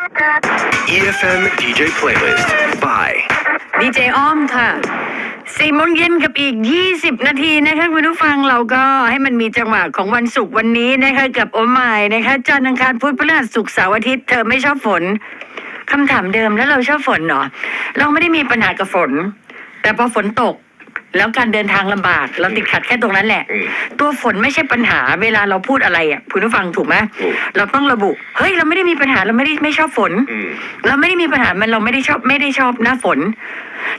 EFM DJ Playlist by ดีเจอ้อมค่ะสี่โมงเย็นกับอีก 20 นาทีนะคะคุณผู้ฟังเราก็ให้มันมีจังหวะของวันศุกร์วันนี้นะคะกับโอมายนะคะจันทร์อังคารพุธพฤหัสศุกร์เสาร์อาทิตย์เธอไม่ชอบฝนคำถามเดิมแล้วเราชอบฝนเหรอเราไม่ได้มีปัญหากับฝน แต่พอฝนตก แล้วการเดินทางลำบาก เราติดขัดแค่ตรงนั้นแหละ อืม ตัวฝนไม่ใช่ปัญหาเวลาเราพูดอะไรอะคุณผู้ฟังถูกไหมถูก เราต้องระบุ เฮ้ยเราไม่ได้มีปัญหาเราไม่ได้ไม่ชอบฝน อืม เราไม่ได้มีปัญหามันเราไม่ได้ชอบไม่ได้ชอบหน้าฝน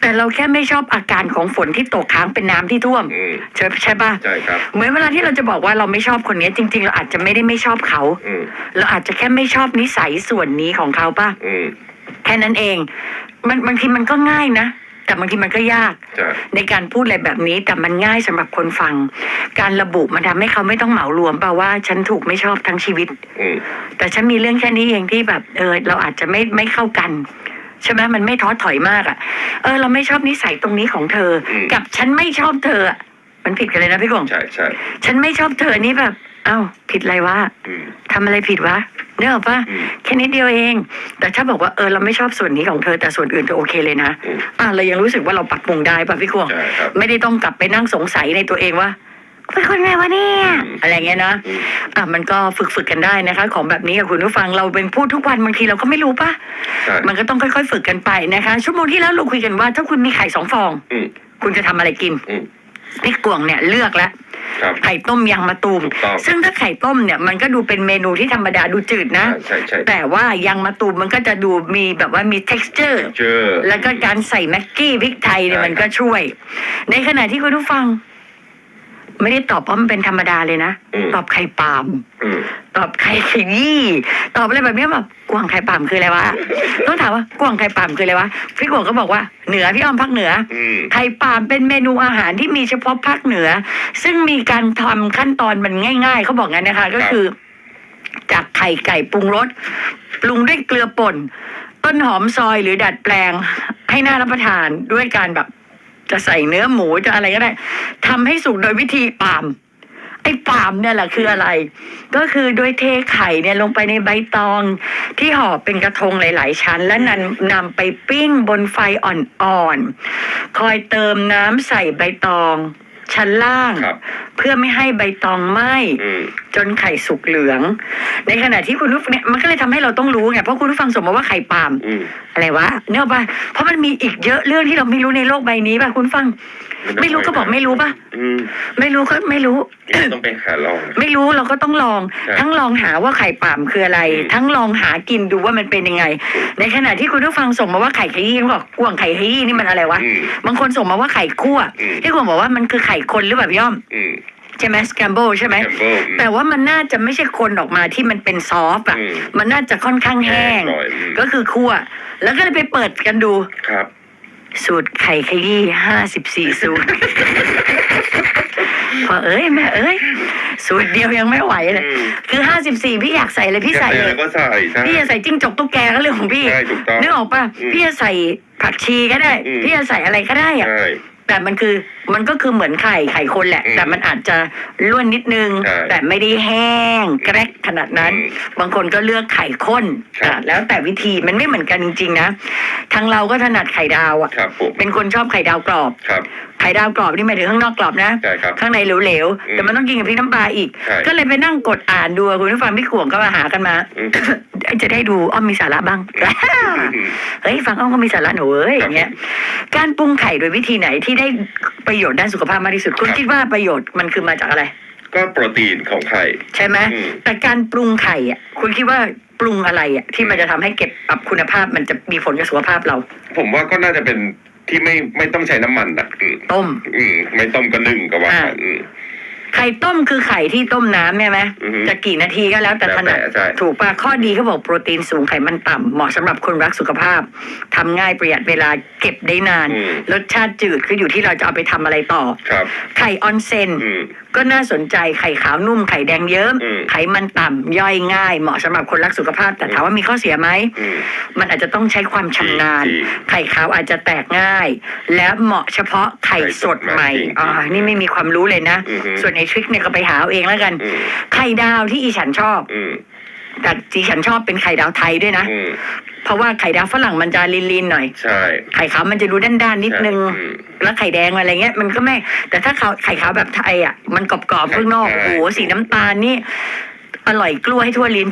แต่เราแค่ไม่ชอบอาการของฝนที่ตกค้างเป็นน้ำที่ท่วมอืม ใช่ใช่ปะใช่ครับ เหมือนเวลาที่เราจะบอกว่าเราไม่ชอบคนนี้จริง ๆ เราอาจจะไม่ได้ไม่ชอบเขา อืม เราอาจจะแค่ไม่ชอบนิสัยส่วนนี้ของเขาปะอืม แค่นั้นเอง มันบางทีมันก็ง่ายนะ แต่บางทีมันก็ยากใช่ในการพูดอะไรแบบนี้แต่มันง่ายสำหรับคนฟัง การระบุมันทำให้เขาไม่ต้องเหมารวมเปล่าว่าฉันถูกไม่ชอบทั้งชีวิตอืมแต่ฉันมีเรื่องแค่นี้เองที่แบบเออเราอาจจะไม่ไม่เข้ากันใช่ไหมมันไม่ท้อถอยมากอะ่ะ เออ เราไม่ชอบนิสัยตรงนี้ของเธออกับฉันไม่ชอบเธออะมันผิดกันเลยนะพี่กงใช่ใช่ฉันไม่ชอบเธอนี่แบบเอ้าผิดอะไรวะอืมทำอะไรผิดวะเนกอะปะอืมแค่นิดเดียวเอง แต่ถ้าบอกว่าเออเราไม่ชอบส่วนนี้ของเธอแต่ส่วนอื่นเธอโอเคเลยนะอืม อะเรายังรู้สึกว่าเราปรับปรุงได้ป่ะพี่กงใช่ครับ ไม่ได้ต้องกลับไปนั่งสงสัยในตัวเองว่าเป็นคนไงวะเนี่ย อืม อะไรเงี้ยนะอืม อะมันก็ฝึกฝึกกันได้นะคะ ของแบบนี้กับคุณผู้ฟังเราเป็นพูดทุกวันบางทีเราก็ไม่รู้ปะใช่ มันก็ต้องค่อยๆ ฝึกกันไปนะคะ ชั่วโมงที่แล้วเราคุยกันว่า ถ้าคุณมีไข่สองฟอง อืม คุณจะทำอะไรกินอืม พี่กวงเนี่ยเลือกแล้ว ครับไข่ต้มยางมะตูม ถูกต้องซึ่งถ้าไข่ต้มเนี่ยมันก็ดูเป็นเมนูที่ธรรมดาดูจืดนะใช่ใช่ใช่แต่ว่ายางมะตูมมันก็จะดูมีแบบว่ามี texture เจอ แล้วก็การใส่แม็กกี้พริกไทยเนี่ยใช่ มันก็ช่วย ในขณะที่คุณผู้ฟัง ไม่ได้ตอบเพราะมันเป็นธรรมดาเลยนะตอบไข่ปาล์มอืม ตอบไข่ขยี้ตอบอะไรแบบเนี้ยแบบกวางไข่ปาล์มคืออะไรวะ ต้องถามว่ากวางไข่ปาล์มคืออะไรวะพี่กวางก็บอกว่าเหนือพี่อ้อมภาคเหนือ อืม ไข่ปาล์มเป็นเมนูอาหารที่มีเฉพาะภาคเหนือ ซึ่งมีการทำขั้นตอนมันง่าย ๆ เขาบอกงั้นนะคะ ก็คือ จากไข่ไก่ปรุงรสปรุงด้วยเกลือป่น ต้นหอมซอยหรือดัดแปลงให้น่ารับประทานด้วยการแบบ จะใส่เนื้อหมูจะอะไรก็ได้ทำให้สุกโดยวิธีปามไอ้ปามเนี่ยแหละคืออะไร ก็คือโดยเทไข่เนี่ยลงไปในใบตอง ที่ห่อเป็นกระทงหลาย ๆ ชั้น และนำนำไปปิ้งบนไฟอ่อนๆคอยเติมน้ำใส่ใบตอง ชั้นล่าง ครับ เพื่อไม่ให้ใบตองไหม้อืม จนไข่สุกเหลือง ในขณะที่คุณผู้ฟังเนี่ยมันก็เลยทำให้เราต้องรู้ไงเพราะคุณผู้ฟังสมมติว่าไข่ปาล์ม อืม อะไรวะเนื้อป่ะเพราะมันมีอีกเยอะเรื่องที่เราไม่รู้ในโลกใบนี้ป่ะคุณฟัง ไม่รู้ก็บอกไม่รู้ป่ะ อืมไม่รู้ก็ไม่รู้ ต้องไปหาลองไม่รู้เราก็ต้องลอง ใช่ทั้งลองหาว่าไข่ป่ามคืออะไร อืม ทั้งลองหากินดูว่ามันเป็นยังไง ในขณะที่คุณผู้ฟังส่งมาว่าไข่ขยี้เขาบอกกวางไข่ขยี้นี่มันอะไรวะ อืม บางคนส่งมาว่าไข่คั่วอืม ที่คุณบอกว่ามันคือไข่คนหรือแบบย่อมอืม ใช่ไหมสแคมโบใช่ไหมแคมเบิลอืม แต่ว่ามันน่าจะไม่ใช่คนออกมาที่มันเป็นซอฟต์อะ อืมมันน่าจะค่อนข้างแห้ง แห้งหน่อยอืม ก็คือคั่ว แล้วก็เลยไปเปิดกันดู ครับ สูตรไข่ขยี้ห้าสิบสี่สูตร พอเอ้ยแม่เอ้ย สูตรเดียวยังไม่ไหวเลย อืม คือห้าสิบสี่พี่อยากใส่เลยพี่ใส่อยากเลอะไรย ก็ใส่ใช่ พี่จะใส่จิ้งจกตุ๊กแกก็เรื่องของพี่ใช่ถูกต้องนึกออกป่ะอืมพี่จะใส่ผักชีก็ได้ อืม พี่จะใส่อะไรก็ได้อะใช่ แต่มันคือมันก็คือเหมือนไข่ไข่คนแหละ อืมแต่มันอาจจะล้วนนิดนึง ใช่แต่ไม่ได้แห้งแกรกขนาดนั้น อืมบางคนก็เลือกไข่ข้นครับ อะแล้วแต่วิธีมันไม่เหมือนกันจริงๆนะทางเราก็ถนัดไข่ดาวอะ ครับผมเป็นคนชอบไข่ดาวกรอบ ครับไข่ดาวกรอบนี่หมายถึงข้างนอกกรอบนะ ใช่ครับ ข้างในเหลวอืๆมแต่มันต้องกินกับพริกน้ำปลาอีก ใช่ ก็เลยไปนั่งกดอ่านดูคุณผู้ฟังพี่ขวงก็มาหากันมา อืม จะได้ดูอ้อมมีสาระบ้าง เฮ้ยฟังอ้อมก็มีสาระหนูเอ้ยอย่างเงี้ย การปรุงไข่โดยวิธีไหนที่ได้ประโยชน์ด้านสุขภาพมากที่สุด คุณครับคิดว่าประโยชน์มันคือมาจากอะไร ก็โปรตีนของไข่ ใช่ไหมอืม แต่การปรุงไข่อะคุณคิดว่าปรุงอะไรอะที่มันจะทำให้เก็บปรับคุณภาพมันจะมีผลกับสุขภาพเรา ผมว่าก็น่าจะเป็นที่ไม่ไม่ต้องใช้น้ำมันนะอืมต้ม อืมไม่ต้มก็นึ่งก็ว่าอ่า อืม ไข่ต้มคือไข่ที่ต้มน้ำใช่ไหมอือฮึจะกี่นาทีก็แล้วแต่ถนัดแล้วแต่ใช่ ถูกป่ะข้อดีเขาบอกโปรตีนสูงไขมันต่ำเหมาะสำหรับคนรักสุขภาพทำง่ายประหยัดเวลาเก็บได้นาน อืมรสชาติจืดก็อยู่ที่เราจะเอาไปทำอะไรต่อ ครับ ไข่ออนเซนอืม ก็น่าสนใจไข่ขาวนุ่มไข่แดงเยิ้มอืม ไขมันต่ำย่อยง่าย เหมาะสำหรับคนรักสุขภาพ แต่ถามว่ามีข้อเสียไหม อืม มันอาจจะต้องใช้ความชำนาญ จริงไข่ขาวอาจจะแตกง่าย และเหมาะเฉพาะไข่สดใหม่จริงๆอ่านี่ไม่มีความรู้เลยนะ อือฮึ ส่วนในทริคเนี่ยก็ไปหาเอาเองแล้วกันอืมไข่ดาวที่อีฉันชอบอืมแต่จีฉันชอบเป็นไข่ดาวไทยด้วยนะอืมเพราะว่าไข่ดาวฝรั่งมันจะลีนๆหน่อย ใช่ ไข่ขาวมันจะดูด้านๆนิดนึงอืมแล้วไข่แดงอะไรเงี้ย มันก็ไม่ แต่ถ้าขาวไข่ขาวแบบไทยอะ มันกรอบๆข้างนอกใช่โอ้โห สีน้ำตาลนี่ อร่อยกล้วยทั่วลิ้น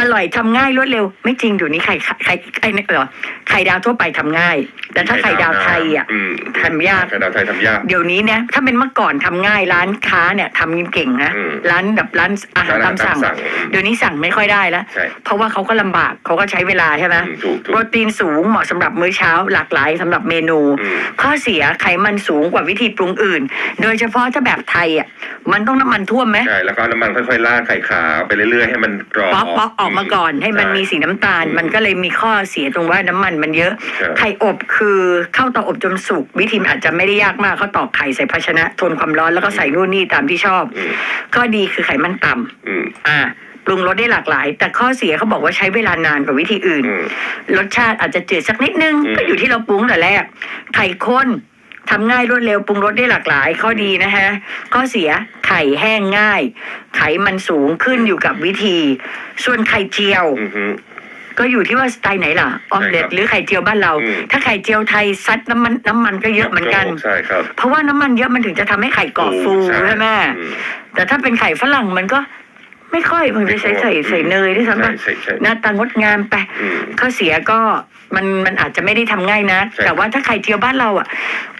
อร่อยทำง่ายรวดเร็ว ไม่จริงเดี๋ยวนี้ไข่ไข่ไข่ไอ้นี่เหรอไข่ดาวทั่วไปทำง่าย แต่ถ้าไข่ดาวไทยอะมทำยากไข่ดาวไทยทำยากเดี๋ยวนี้เนี่ยถ้าเป็นเมื่อก่อนทำง่ายร้านค้าเนี่ยทำเก่งนะอืมร้านแบบร้านอาหารร้านตามอาหารสั่งตามสั่ง เดี๋ยวนี้สั่งไม่ค่อยได้แล้วใช่เพราะว่าเขาก็ลำบากเขาก็ใช้เวลาใช่ไหมอืมถูกถูกโปรตีนสูงเหมาะสำหรับมื้อเช้าหลากหลายสำหรับเมนูอืมข้อเสียไขมันสูงกว่าวิธีปรุงอื่น โดยเฉพาะถ้าแบบไทยอะมันต้องน้ำมันท่วมไหมใช่แล้วก็เอาน้ำมันค่อยๆราดไข่ขาวไปเรื่อยๆ ให้มันกรอบป๊อกป๊อกออกมาก่อนให้มันช่มีสีน้ำตาลอืมมันก็เลยมีข้อเสียตรงว่าน้ำมันมันเยอะใช่ไข่อบคือเข้าเตาอบจนสุกวิธีมันอาจจะไม่ได้ยากมากเขาตอกไข่ใส่ภาชนะ ทนความร้อนแล้วก็ใส่นู่นนี่ตามที่ชอบอืมข้อดีคือไขมันต่ำอืมอ่าปรุงรสได้หลากหลาย แต่ข้อเสียเขาบอกว่าใช้เวลานานกว่าวิธีอื่นอืมรสชาติอาจจะจืดสักนิดนึงอืมก็อยู่ที่เราปรุงแต่แรกไข่ข้น ทำง่ายรวดเร็วปรุงรสได้หลากหลาย ข้อดีนะฮะข้อเสียไข่แห้งง่าย ไขมันสูงขึ้นอยู่กับวิธี ส่วนไข่เจียว อืมฮึ ก็อยู่ที่ว่าสไตล์ไหนล่ะออมเล็ตใช่ครับหรือไข่เจียวบ้านเรา อืม ถ้าไข่เจียวไทยซัดน้ำมันน้ำมันก็เยอะเหมือนกัน ใช่ครับเพราะว่าน้ำมันเยอะมันถึงจะทำให้ไข่กรอบฟูใช่ไหมอืม แต่ถ้าเป็นไข่ฝรั่งมันก็ไม่ค่อยมันไปใส่ใส่ใส่เนยด้วยซ้ำไปใช่ใช่ หน้าตางดงามไป อืม ข้อเสียก็มันมันอาจจะไม่ได้ทำง่ายนะ ใช่ แต่ว่าถ้าไข่เจียวบ้านเราอะ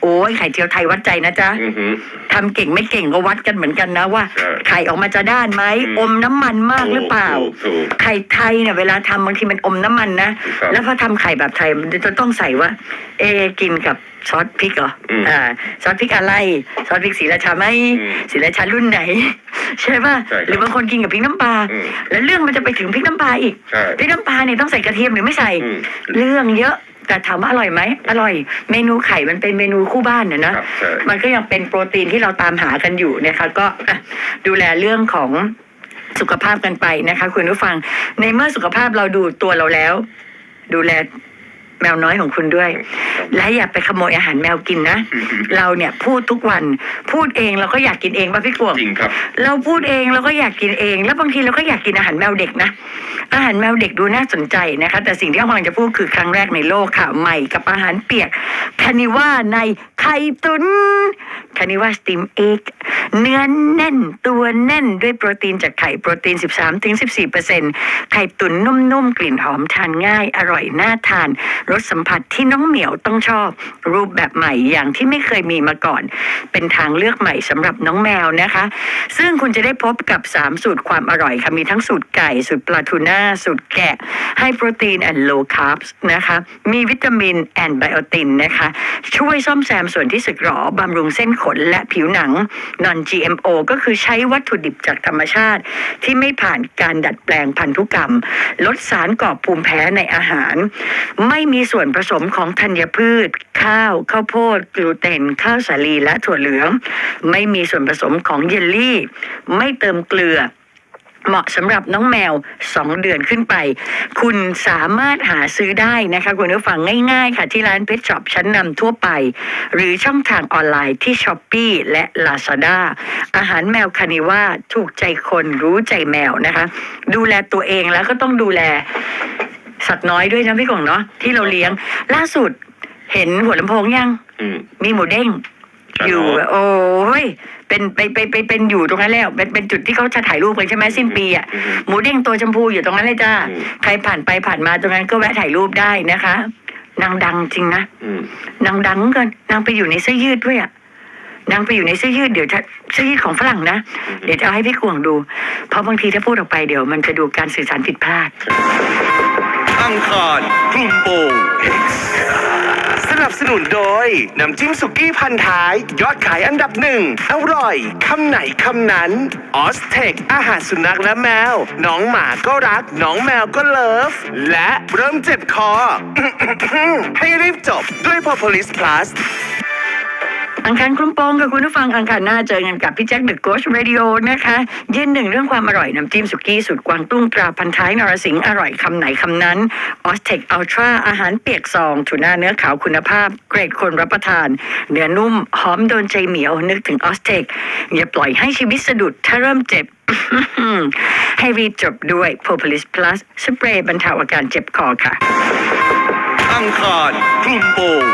โอ้ยไข่เจียวไทยวัดใจนะจ๊ะอืมฮึทำเก่งไม่เก่งก็วัดกันเหมือนกันนะว่า ใช่ไข่ออกมาจะด้านไหมอืม อมน้ำมันมากหรือเปล่า ถูกถูก ไข่ไทยเนี่ยเวลาทำบางทีมันอมน้ำมันนะ ครับแล้วพอทำไข่แบบไทยมันจะต้องใส่ว่า เอะกินกับซอสพริกเหรออมอ่าซอสพริกอะไร ซอสพริกสีราชาไหมอืมสีราชารุ่นไหน ใช่ป่ะใช่ครับหรือบางคนกินกับพริกน้ำปลาอืม แล้วเรื่องมันจะไปถึงพริกน้ำปลาอีกใช่ พริกน้ำปลาเนี่ยต้องใส่กระเทียมหรือไม่ใส่ อืม เรื่องเยอะ แต่ถามว่าอร่อยไหมอร่อย เมนูไข่มันเป็นเมนูคู่บ้านนะนะครับใช่ มันก็ยังเป็นโปรตีนที่เราตามหากันอยู่นะคะก็อะดูแลเรื่องของสุขภาพกันไปนะคะ คุณผู้ฟังในเมื่อสุขภาพเราดูตัวเราแล้ว ดูแล แมวน้อยของคุณด้วย และอย่าไปขโมยอาหารแมวกินนะอืมฮึเราเนี่ยพูดทุกวันพูดเองเราก็อยากกินเองป่ะพี่กวงจริงครับ เราพูดเองเราก็อยากกินเอง แล้วบางทีเราก็อยากกินอาหารแมวเด็กนะอาหารแมวเด็กดูน่าสนใจนะคะ แต่สิ่งที่อ้อมกำลังจะพูดคือครั้งแรกในโลกค่ะ ใหม่กับอาหารเปียกคานิว่าในไข่ตุนคานิว่าสตีมเอ็กเนื้อแน่นตัวแน่นด้วยโปรตีนจากไข่โปรตีน 13-14%ไข่ตุนนุ่มๆกลิ่นหอมทานง่ายอร่อยน่าทานรสสัมผัสที่น้องเหมียวต้องชอบ รูปแบบใหม่อย่างที่ไม่เคยมีมาก่อน เป็นทางเลือกใหม่สำหรับน้องแมวนะคะ ซึ่งคุณจะได้พบกับ 3 สูตรความอร่อยค่ะมีทั้งสูตรไก่สูตรปลาทูน่าสูตรแกะให้โปรตีน and low carbs นะคะมีวิตามิน and ไบโอตินนะคะช่วยซ่อมแซมส่วนที่สึกหรอบำรุงเส้นขนและผิวหนัง non GMO ก็คือใช้วัตถุดิบจากธรรมชาติ ที่ไม่ผ่านการดัดแปลงพันธุกรรม ลดสารก่อภูมิแพ้ในอาหาร ไม่มีีส่วนผสมของธัญพืช ข้าวข้าวโพดกลูเตนข้าวสาลีและถั่วเหลือง ไม่มีส่วนผสมของเยลลี่ ไม่เติมเกลือเหมาะสำหรับน้องแมว 2 เดือนขึ้นไป คุณสามารถหาซื้อได้นะคะ คุณผู้ฟังง่ายๆ ค่ะที่ร้านเพชช็อปชั้นนำทั่วไป หรือช่องทางออนไลน์ที่ s h อ p e e และ Lazada อาหารแมวคานิว่าถูกใจคนรู้ใจแมวนะคะ ดูแลตัวเองแล้วก็ต้องดูแล สัตว์น้อยด้วยนะพี่กงเนาะที่เราเลี้ยง ล่าสุดเห็นหัวลำโพงยัง อืม มีหมูเด้งอยู่โอ้ยเป็นไปไปไปเป็นอยู่ตรงนั้นแล้วเป็นเป็นจุดที่เขาจะถ่ายรูปกันใช่ไหมสิ้นปีอะอืมหมูเด้งตัวชมพูอยู่ตรงนั้นเลยจ้าอืม ใครผ่านไปผ่านมาตรงนั้นก็แวะถ่ายรูปได้นะคะนางดังจริงนะอืม นางดังเกินนางไปอยู่ในเสื้อยืดด้วยอะนางไปอยู่ในเสื้อยืดเดี๋ยวจะเสื้อยืดของฝรั่งนะเดี๋ยวจะเอาให้พี่กวงดู เพราะบางทีถ้าพูดออกไปเดี๋ยวมันจะดูการสื่อสารผิดพลาด อังคารคลุมโปงสนับสนุนโดย น้ำจิ้มสุกี้พันท้าย ยอดขายอันดับหนึ่งอร่อยคำไหนคำนั้นออสเทคอาหารสุนัขและแมว น้องหมาก็รัก น้องแมวก็เลิฟ และเริ่มเจ็บคอ ให้รีบจบด้วยพอพลิสพลัส อังคารคลุ้มโปงกับคุณผู้ฟังอังคารหน้าเจอกันกับพี่แจ็คเดอะโกชเรดิโอนะคะเยืนหนึ่งเรื่องความอร่อยน้ำจิ้มสุกี้สูตรกวางตุ้งตราพันท้ายนรสิงห์อร่อยคำไหนคำนั้นออสเทคอัลตราอาหารเปียกซองทูน่าเนื้อขาวคุณภาพ เกรดคนรับประทาน เนื้อนุ่มหอมโดนใจเหมียวนึกถึงออสเทคอย่าปล่อยให้ชีวิตสะดุดถ้าเริ่มเจ็บให้รีบจบด้วย Propolis Plus สเปรย์บรรเทาอาการเจ็บคอค่ะ อังคารคลุมโปง